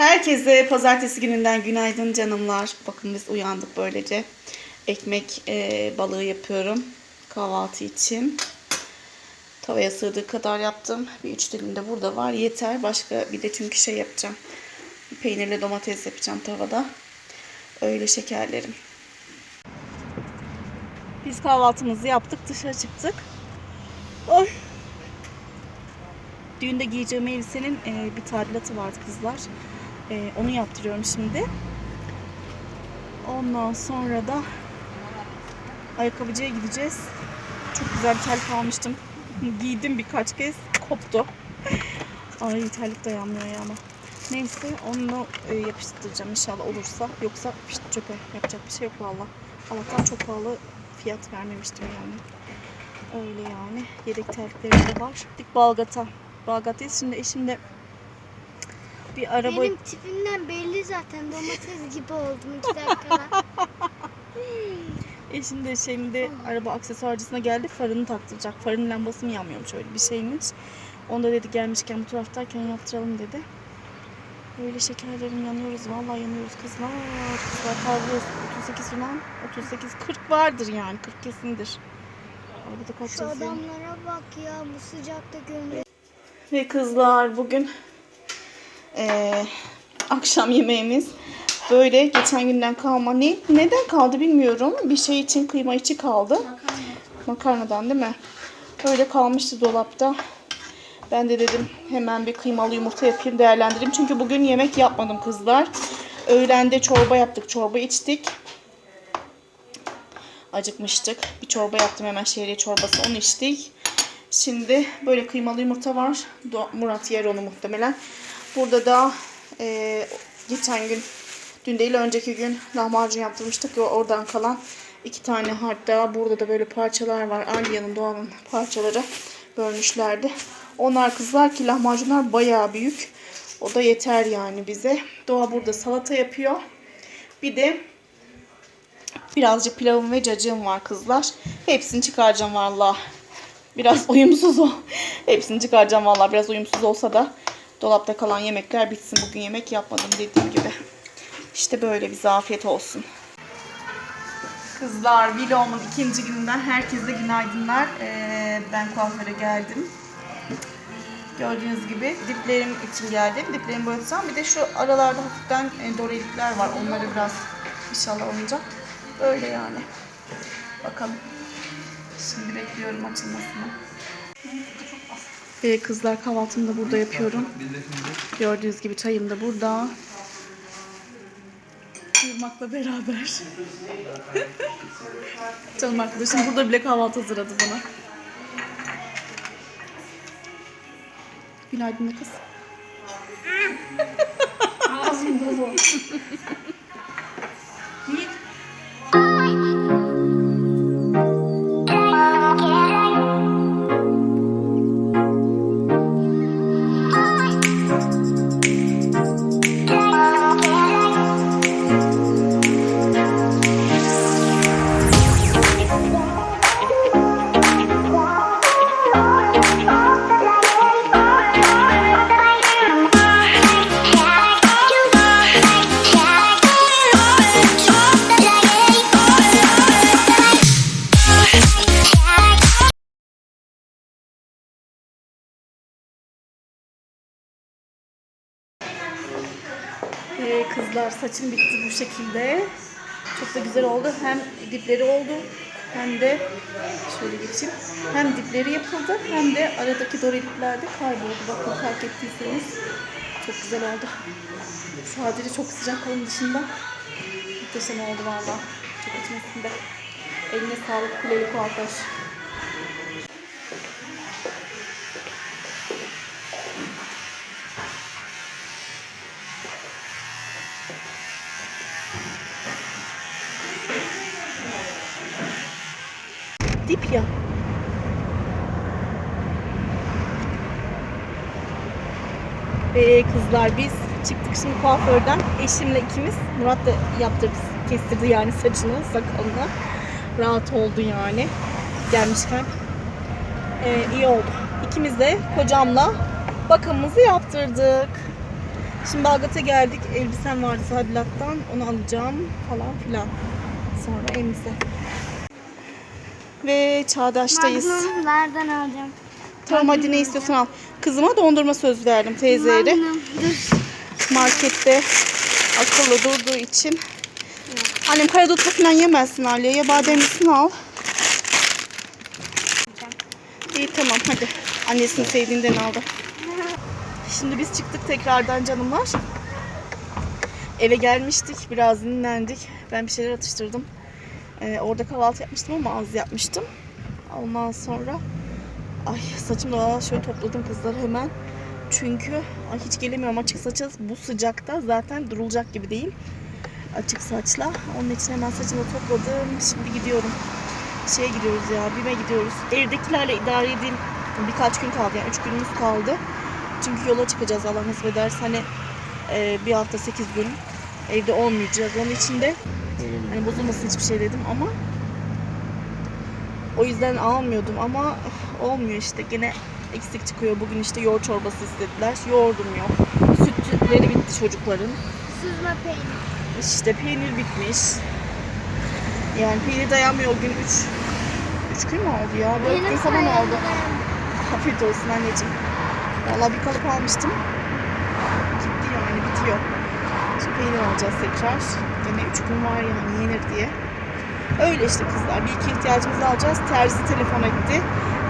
Herkese pazartesi gününden günaydın canımlar. Bakın biz uyandık böylece. Ekmek e, balığı yapıyorum kahvaltı için. Tavaya sığdığı kadar yaptım. Bir üç dilim de burada var. Yeter. Başka bir de çünkü şey yapacağım. Peynirli domates yapacağım tavada. Öyle şekerlerim. Biz kahvaltımızı yaptık. Dışarı çıktık. Ay. Düğünde giyeceğim elbisenin e, bir tadilatı vardı kızlar. E, onu yaptırıyorum şimdi. Ondan sonra da ayakkabıcıya gideceğiz. Çok güzel bir terlik almıştım. Giydim birkaç kez. Koptu. Ay terlik dayanmıyor ya ama. Neyse onu e, yapıştıracağım inşallah olursa. Yoksa işte çöpe yapacak bir şey yok valla. Allah'tan çok pahalı fiyat vermemiştim yani. Öyle yani. Yedek terliklerim de var. Dik Balgat'a. Balgat'tayız. Şimdi eşim de bir araba... Benim tipimden belli zaten domates gibi oldum iki dakikada. Eşim de şimdi araba aksesuarcısına geldi. Farını taktıracak. Farın lambası mı yanmıyormuş öyle bir şeymiş. Onda dedi gelmişken bu taraftayken yaptıralım dedi. Böyle şekerlerim yanıyoruz. Vallahi yanıyoruz kızlar. Kızlar kavruluyoruz. 38 falan. 38 40 vardır yani. 40 kesindir. Arabada kaç Şu adamlara bak ya bu sıcakta gömülü. Ve kızlar bugün eee, akşam yemeğimiz böyle geçen günden kalma. Ne, neden kaldı bilmiyorum. Bir şey için kıyma içi kaldı. Makarnadan değil mi? Öyle kalmıştı dolapta. Ben de dedim hemen bir kıymalı yumurta yapayım değerlendireyim. Çünkü bugün yemek yapmadım kızlar. Öğlende çorba yaptık. Çorba içtik. Acıkmıştık. Bir çorba yaptım hemen şehriye çorbası. Onu içtik. Şimdi böyle kıymalı yumurta var. Murat yer onu muhtemelen. Burada da e, geçen gün, dün değil önceki gün lahmacun yaptırmıştık. ya, Oradan kalan iki tane hatta burada da böyle parçalar var. Alya'nın Doğan'ın parçaları bölmüşlerdi. Onlar kızlar ki lahmacunlar bayağı büyük. O da yeter yani bize. Doğa burada salata yapıyor. Bir de birazcık pilavım ve cacığım var kızlar. Hepsini çıkaracağım valla. Biraz uyumsuz o. Hepsini çıkaracağım valla. Biraz uyumsuz olsa da dolapta kalan yemekler bitsin. Bugün yemek yapmadım dediğim gibi. İşte böyle bir afiyet olsun. Kızlar vlogumun ikinci gününden herkese günaydınlar. Ee, ben kuaföre geldim. Gördüğünüz gibi diplerim için geldim. Diplerimi boyatacağım. Bir de şu aralarda hafiften e, dorelikler var. Onları biraz inşallah olacak. Öyle yani. Bakalım. Şimdi bekliyorum açılmasını. Ee, kızlar kahvaltımı da burada yapıyorum. Gördüğünüz gibi çayım da burada. Irmak'la beraber. Canım arkadaşım burada bile kahvaltı hazırladı bana. Günaydın kız. Ağzım dolu. Saçım bitti bu şekilde. Çok da güzel oldu. Hem dipleri oldu hem de şöyle geçeyim. Hem dipleri yapıldı hem de aradaki dorelikler de kayboldu. Bakın fark ettiyseniz. Çok güzel oldu. Sadece çok sıcak onun dışında muhteşem oldu valla. Çok içmesinde. Eline sağlık kuleli kuaför. Ee, kızlar biz çıktık şimdi kuaförden. Eşimle ikimiz. Murat da yaptırdı, kestirdi yani saçını, sakalını. Rahat oldu yani. Gelmişken. Ee, iyi oldu. İkimiz de kocamla bakımımızı yaptırdık. Şimdi Balgat'a geldik. Elbisem vardı Sadilat'tan. Onu alacağım falan filan. Sonra elbise. Ve Çağdaş'tayız. Magnum nereden alacağım? Tamam hadi ne istiyorsan al. Kızıma dondurma söz verdim. Dur. Markette akıllı durduğu için. Annem karadutlu falan yemezsin Aliye. Ya bademlisini al. İyi tamam hadi. Annesinin sevdiğinden aldı. Şimdi biz çıktık tekrardan canımlar. Eve gelmiştik. Biraz dinlendik. Ben bir şeyler atıştırdım. Ee, orada kahvaltı yapmıştım ama az yapmıştım. Ondan sonra ay saçımı da şöyle topladım kızlar hemen. Çünkü ay hiç gelemiyorum açık saça bu sıcakta zaten durulacak gibi değil. Açık saçla. Onun için hemen saçımı topladım. Şimdi gidiyorum. Şeye gidiyoruz ya. BİM'e gidiyoruz. Evdekilerle idare edeyim. Birkaç gün kaldı yani. Üç günümüz kaldı. Çünkü yola çıkacağız Allah nasip ederse. Hani e, bir hafta sekiz gün evde olmayacağız. Onun için de hani bozulmasın hiçbir şey dedim ama o yüzden almıyordum ama olmuyor işte. Gene eksik çıkıyor. Bugün işte yoğurt çorbası istediler. Yoğurdum yok. Sütleri bitti çocukların. Süzme peynir. İşte peynir bitmiş. Yani peynir dayanmıyor o gün 3 3 gün mü oldu ya? 4 gün falan oldu. Afiyet olsun anneciğim. Vallahi bir kalıp almıştım. Gitti yani bitiyor. Şimdi peynir alacağız tekrar. Yine 3 gün var yani yenir diye. Öyle işte kızlar. Bir iki ihtiyacımızı alacağız. Terzi telefon etti.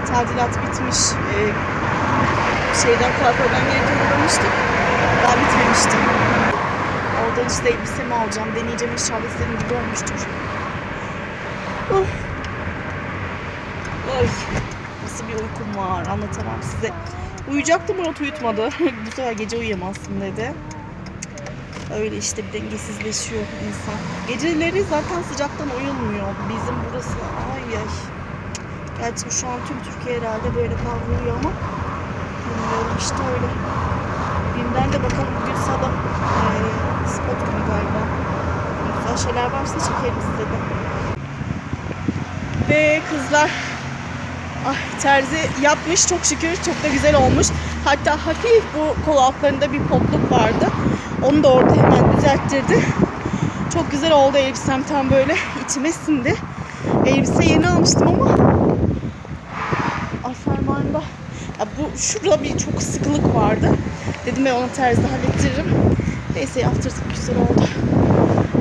Tadilat bitmiş. Ee, şeyden kuaförden geri döndürmüştük. Daha bitmemişti. Oradan işte elbisemi alacağım. Deneyeceğim inşallah istediğim gibi olmuştur. Oh. Ay. Nasıl bir uykum var anlatamam size. Uyuyacaktım Murat uyutmadı. Bu sefer gece uyuyamazsın dedi. Öyle işte dengesizleşiyor insan. Geceleri zaten sıcaktan uyumuyor. Bizim burası ay ay. Gerçi şu an tüm Türkiye herhalde böyle kavruluyor ama bilmiyorum işte öyle. Günden de bakalım bugün salı. Ee, spot günü galiba. Güzel şeyler varsa çekerim size de. Ve kızlar Ah, terzi yapmış çok şükür çok da güzel olmuş. Hatta hafif bu kol altlarında bir potluk vardı. Onu da orada hemen düzelttirdi. Çok güzel oldu elbisem tam böyle içime sindi. Elbise yeni almıştım ama fermuarında ya bu şurada bir çok sıkılık vardı. Dedim ben onu terzide hallettiririm. Neyse yaptırdık güzel oldu.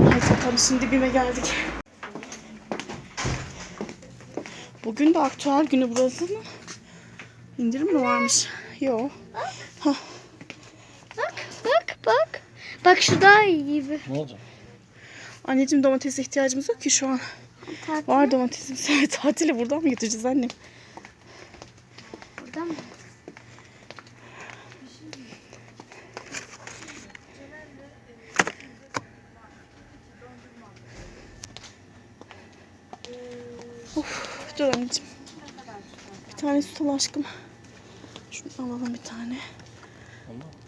Hadi bakalım şimdi BİM'e geldik. Bugün de aktüel günü burası mı? İndirim mi varmış? Yok. Bak bak bak. Şu daha iyi gibi. Ne olacak? Anneciğim domatese ihtiyacımız yok ki şu an. Tatil Var domatesimiz. Evet tatili buradan mı götüreceğiz annem? burada mı? Dur anneciğim. Bir tane süt al aşkım. Şunu alalım bir tane.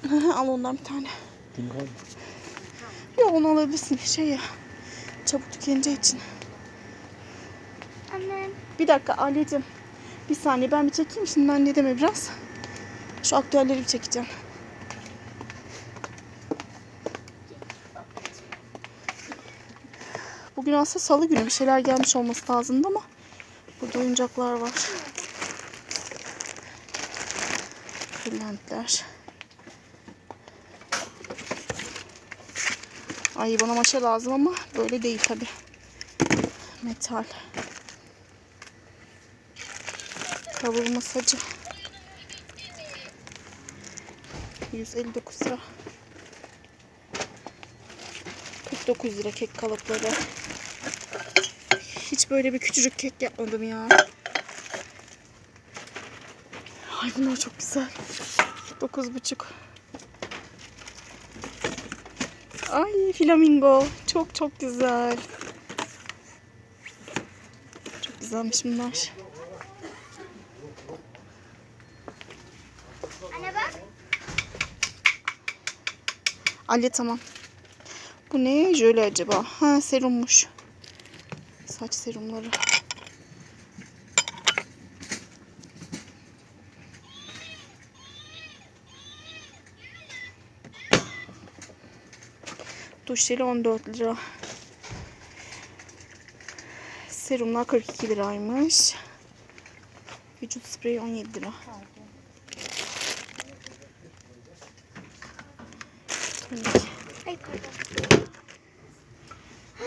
Hı, al ondan bir tane. Gün kaldı. Onu alabilirsin. Şey ya. Çabuk tükeneceği için. Annem. Bir dakika anneciğim. Bir saniye ben bir çekeyim şimdi anne deme biraz. Şu aktüelleri bir çekeceğim. Bugün aslında salı günü bir şeyler gelmiş olması lazımdı ama burada oyuncaklar var. Kırlentler. Ay bana maşa lazım ama böyle değil tabi. Metal. Kavurma sacı. 159 lira. 49 lira kek kalıpları. Hiç böyle bir küçücük kek yapmadım ya. Ay bunlar çok güzel. 9,5. Ay flamingo. Çok çok güzel. Çok güzelmiş bunlar. Anne bak. Ali tamam. Bu ne? Jöle acaba? Ha serummuş. Saç serumları. Duş jeli 14 lira. Serumlar 42 liraymış. Vücut spreyi 17 lira. Ay.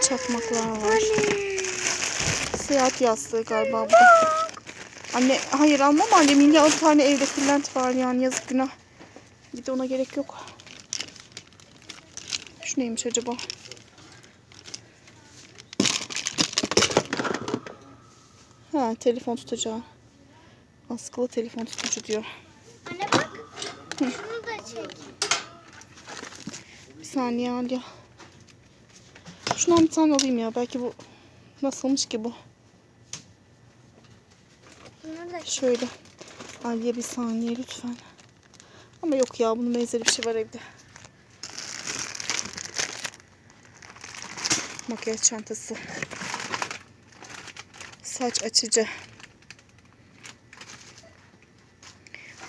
Çakmaklar var. Seyahat yastığı galiba bu da. Anne hayır almam anne milyar tane evde kırlent var yani yazık günah. Bir de ona gerek yok. Neymiş acaba? Ha telefon tutacağı. Askılı telefon tutucu diyor. Anne bak. Şunu da çek. Bir saniye Alya. Şundan bir tane alayım ya. Belki bu nasılmış ki bu? Şöyle. Aliye bir saniye lütfen. Ama yok ya bunun benzeri bir şey var evde. Makyaj çantası. Saç açıcı.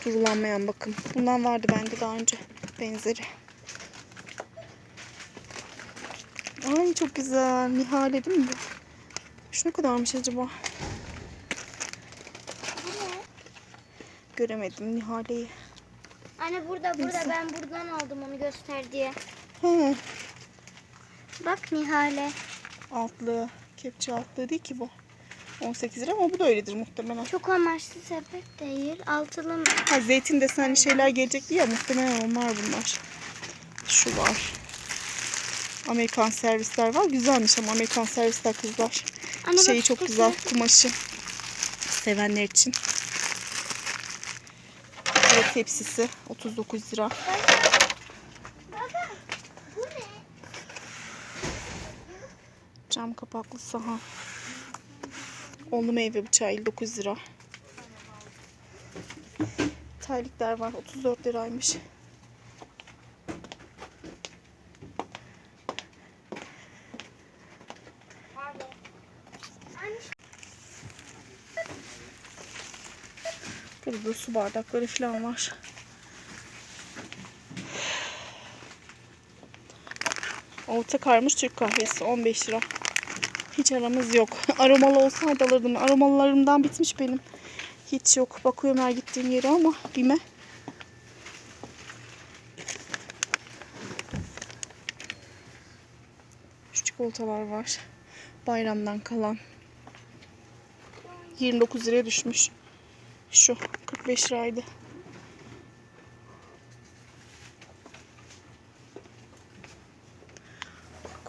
Durulanmayan bakım. Bundan vardı bende daha önce. Benzeri. Ay çok güzel. Nihale değil mi bu? Şu ne kadarmış acaba? Göremedim Nihale'yi. Anne burada burada Neyse. ben buradan aldım onu göster diye. He. Bak Nihale. Altlı. Kepçe altlığı değil ki bu. 18 lira ama bu da öyledir muhtemelen. Çok amaçlı sepet değil. Altılı mı? Ha zeytin desenli şeyler gelecekti ya muhtemelen onlar bunlar. Şu var. Amerikan servisler var. Güzelmiş ama Amerikan servisler kızlar. Anne Şeyi bak, çok güzel sepet- kumaşı. Sevenler için. Evet tepsisi 39 lira. Baba bu ne? Cam kapaklı sahan. Onlu meyve bıçağı 59 lira. Terlikler var 34 liraymış. Burada su bardakları falan var. Orta karmış Türk kahvesi 15 lira. Hiç aramız yok. Aromalı olsaydı alırdım. Aromalılarımdan bitmiş benim. Hiç yok. Bakıyorum her gittiğim yere ama bime. Şu çikolatalar var. Bayramdan kalan. 29 liraya düşmüş. Şu 45 liraydı.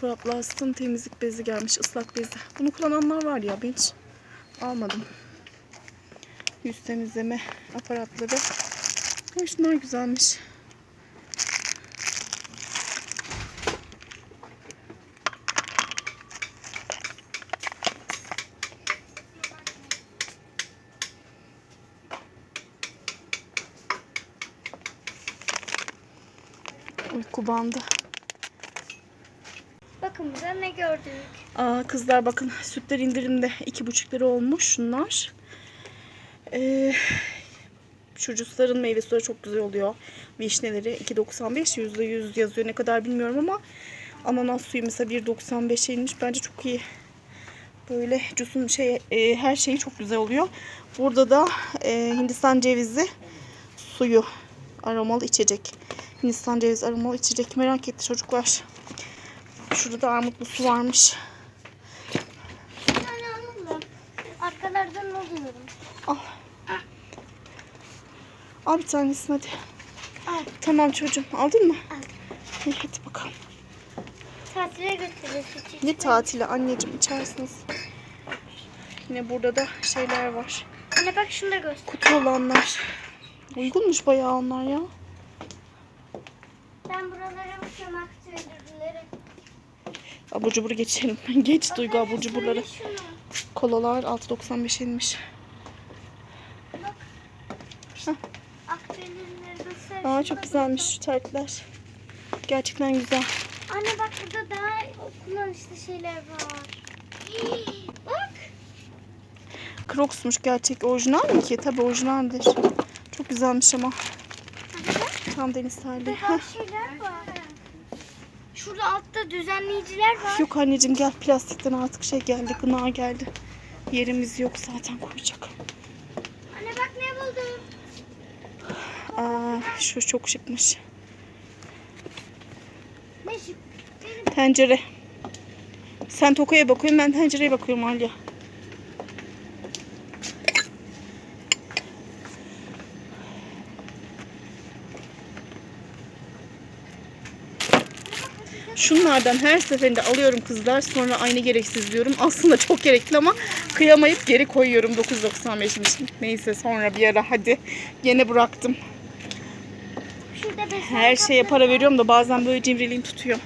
Kuraplas'ın temizlik bezi gelmiş, ıslak bezi. Bunu kullananlar var ya, ben hiç almadım. Yüz temizleme aparatları. Ha, şunlar güzelmiş. Uyku bandı. Bakın burada ne gördük? Aa, kızlar bakın sütler indirimde 2,5 lira olmuş şunlar. Ee, şu cusların meyve suları çok güzel oluyor. Vişneleri 2.95 %100 yazıyor ne kadar bilmiyorum ama ananas suyu mesela 1.95'e inmiş bence çok iyi. Böyle cusun şey e, her şeyi çok güzel oluyor. Burada da e, Hindistan cevizi suyu aromalı içecek. Hindistan cevizi aromalı içecek merak etti çocuklar. Şurada da armutlu su varmış. Bir tane alalım. Arkalardan alıyorum. Al. Al bir tanesini hadi. Al. Tamam çocuğum aldın mı? Aldım. İyi hadi bakalım. Tatile götürürüz. hiç Ne tatili anneciğim içersiniz. Yine burada da şeyler var. Anne bak şunu da göster. Kutu olanlar. Uygunmuş bayağı onlar ya. Abur cubur geçelim. Geç Duygu abur cuburları. Kolalar 6.95 inmiş. Aa çok güzelmiş şu terlikler. Gerçekten güzel. Anne bak burada daha kullanışlı şeyler var. bak. Crocs'muş gerçek. Orijinal mi ki? Tabii orijinaldir. Çok güzelmiş ama. Tam deniz terliği. daha şeyler var. Şurada altta düzenleyiciler var. Yok anneciğim gel plastikten artık şey geldi gına geldi. Yerimiz yok zaten koyacak. Anne bak ne buldum. Aa, şu çok şıkmış. Ne şık. Benim Tencere. Sen tokaya bakıyorsun ben tencereye bakıyorum Alya. Şunlardan her seferinde alıyorum kızlar. Sonra aynı gereksiz diyorum. Aslında çok gerekli ama kıyamayıp geri koyuyorum 9.95'miş. Neyse sonra bir ara hadi. Yine bıraktım. Her şeye para veriyorum da bazen böyle cimriliğim tutuyor.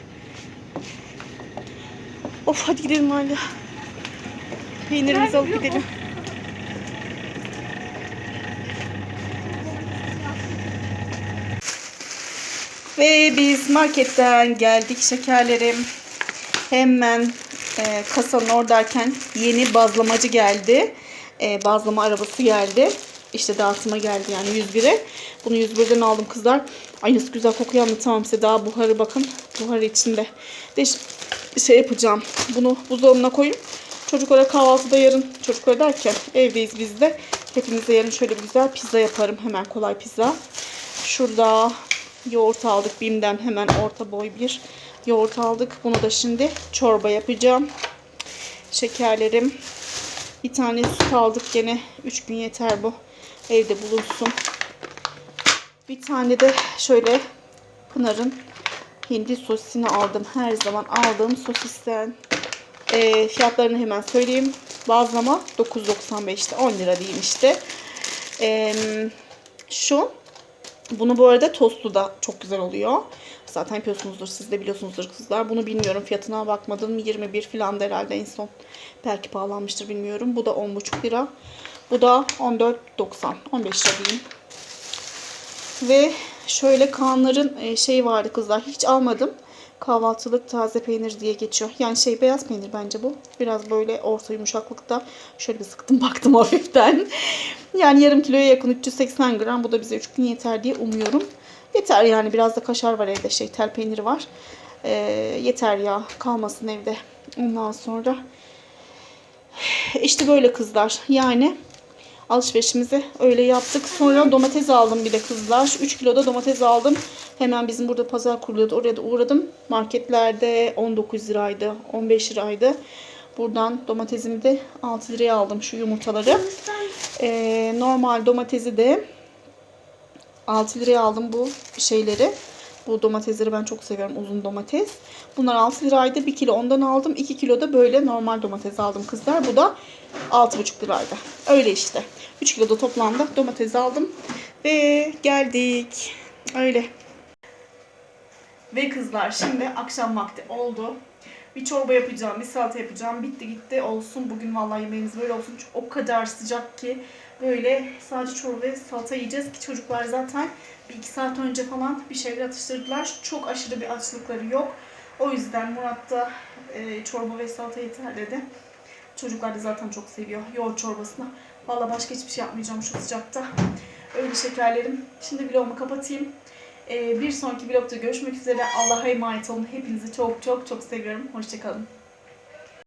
Of hadi gidelim hala. Peynirimizi alıp gidelim. Ve biz marketten geldik şekerlerim. Hemen e, kasanın oradayken yeni bazlamacı geldi. E, bazlama arabası geldi. İşte dağıtıma geldi yani 101'e. Bunu 101'den aldım kızlar. Ay nasıl güzel kokuyor anlatamam size. Daha buharı bakın. Buharı içinde. De şey yapacağım. Bunu buzdolabına koyayım. Çocuklara kahvaltıda yarın çocuklara derken evdeyiz biz de. Hepimize yarın şöyle bir güzel pizza yaparım. Hemen kolay pizza. Şurada yoğurt aldık. Bim'den hemen orta boy bir yoğurt aldık. Bunu da şimdi çorba yapacağım. Şekerlerim. Bir tane süt aldık gene. 3 gün yeter bu. Evde bulunsun. Bir tane de şöyle Pınar'ın hindi sosisini aldım. Her zaman aldığım sosisten. Ee, fiyatlarını hemen söyleyeyim. Bazlama 9.95'te 10 lira diyeyim işte. Ee, şu bunu bu arada tostu da çok güzel oluyor. Zaten yapıyorsunuzdur. Siz de biliyorsunuzdur kızlar. Bunu bilmiyorum. Fiyatına bakmadım. 21 falan da herhalde en son. Belki pahalanmıştır bilmiyorum. Bu da 10,5 lira. Bu da 14.90. 15 lira diyeyim. Ve şöyle Kaanların e, şeyi vardı kızlar. Hiç almadım. Kahvaltılık taze peynir diye geçiyor. Yani şey beyaz peynir bence bu. Biraz böyle orta yumuşaklıkta. Şöyle bir sıktım baktım hafiften. Yani yarım kiloya yakın 380 gram. Bu da bize 3 gün yeter diye umuyorum. Yeter yani biraz da kaşar var evde şey tel peyniri var. Ee, yeter ya kalmasın evde. Ondan sonra işte böyle kızlar. Yani alışverişimizi öyle yaptık. Sonra domates aldım bir de kızlar. 3 kilo da domates aldım. Hemen bizim burada pazar kuruluyordu. Oraya da uğradım. Marketlerde 19 liraydı. 15 liraydı. Buradan domatesimi de 6 liraya aldım şu yumurtaları. Ee, normal domatesi de 6 liraya aldım bu şeyleri. Bu domatesleri ben çok seviyorum. Uzun domates. Bunlar 6 liraydı. 1 kilo ondan aldım. 2 kilo da böyle normal domates aldım kızlar. Bu da 6,5 liraydı. Öyle işte. 3 kilo da toplamda domates aldım. Ve geldik. Öyle. Ve kızlar şimdi akşam vakti oldu. Bir çorba yapacağım, bir salata yapacağım. Bitti gitti olsun. Bugün vallahi yemeğimiz böyle olsun. Çünkü o kadar sıcak ki böyle sadece çorba ve salata yiyeceğiz ki çocuklar zaten bir iki saat önce falan bir şeyler atıştırdılar. Çok aşırı bir açlıkları yok. O yüzden Murat da e, çorba ve salata yeter dedi. Çocuklar da zaten çok seviyor yoğurt çorbasını. Valla başka hiçbir şey yapmayacağım şu sıcakta. Öyle şekerlerim. Şimdi vlogumu kapatayım. Ee, bir sonraki vlogda görüşmek üzere. Allah'a emanet olun. Hepinizi çok çok çok seviyorum. Hoşçakalın.